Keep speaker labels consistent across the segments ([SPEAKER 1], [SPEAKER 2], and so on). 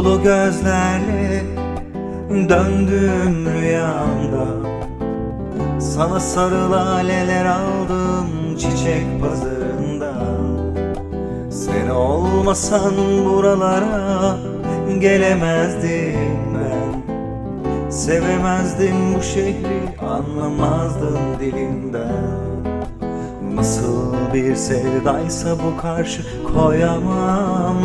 [SPEAKER 1] Uykulu gözlerle döndüm rüyamda. Sana sarı laleler aldım çiçek pazarından Sen olmasan buralara gelemezdim ben. Sevemezdim bu şehri anlamazdım dilinden Nasıl bir sevdaysa bu karşı koyamam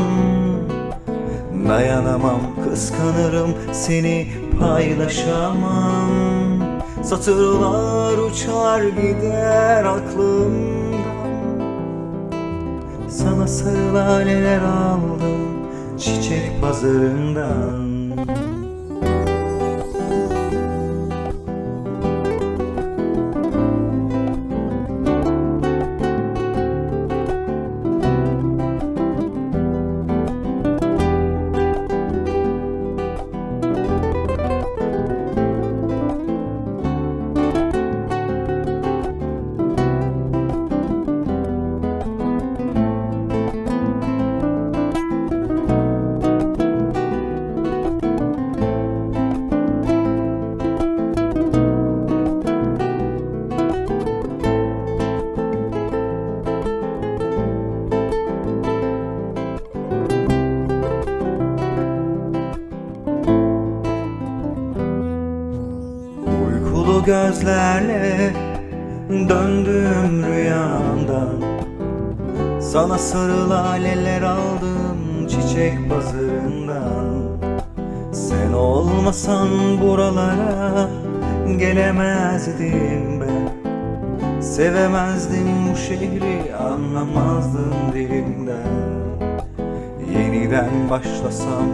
[SPEAKER 1] Dayanamam kıskanırım seni paylaşamam. Satırlar uçar gider aklımdan Sana sarı laleler aldım çiçek pazarından Gözlerle döndüm rüyamdan. Sana sarı laleler aldım çiçek pazarından Sen olmasan buralara gelemezdim ben. Sevemezdim bu şehri anlamazdım dilimden. Yeniden başlasam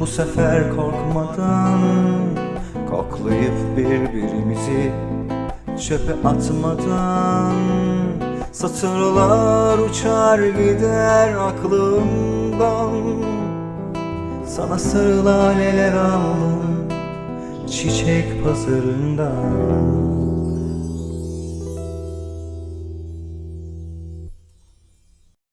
[SPEAKER 1] bu sefer korkmadan Koklayıp birbirimizi çöpe atmadan. Satırlar uçar gider aklımdan. Sana sarı laleler aldım çiçek pazarından